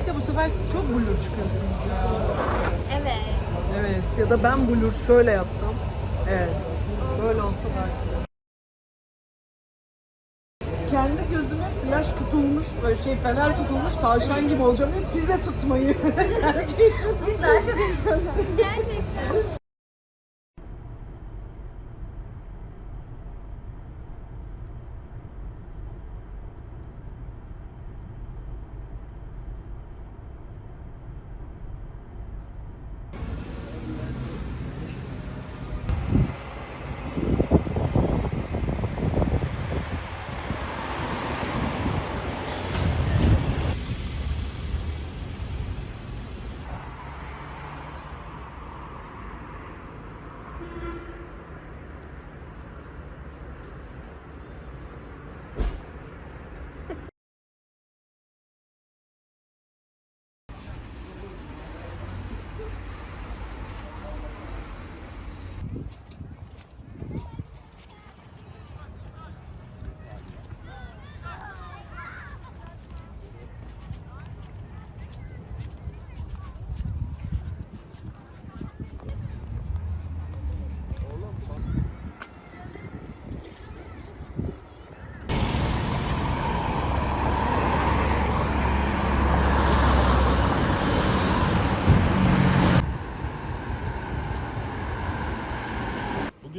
Bir de bu sefer siz çok blur çıkıyorsunuz ya. Evet. Evet ya da ben blur şöyle yapsam. Evet. Böyle olsa daha güzel. Kendi gözüme flash tutulmuş, böyle şey fener tutulmuş tavşan gibi olacağım ve size tutmayı tercih ediyorum. Biz daha çok.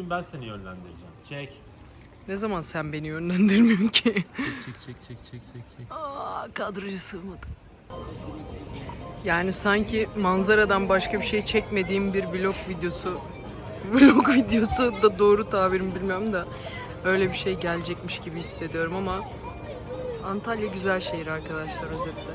Ben seni yönlendireceğim. Çek. Ne zaman sen beni yönlendirmiyorsun ki? Çek çek çek çek çek çek. Aa, kadrajı sığmadı. Yani sanki manzaradan başka bir şey çekmediğim bir vlog videosu vlog videosu da doğru tabirim bilmiyorum da öyle bir şey gelecekmiş gibi hissediyorum ama Antalya güzel şehir arkadaşlar özetle.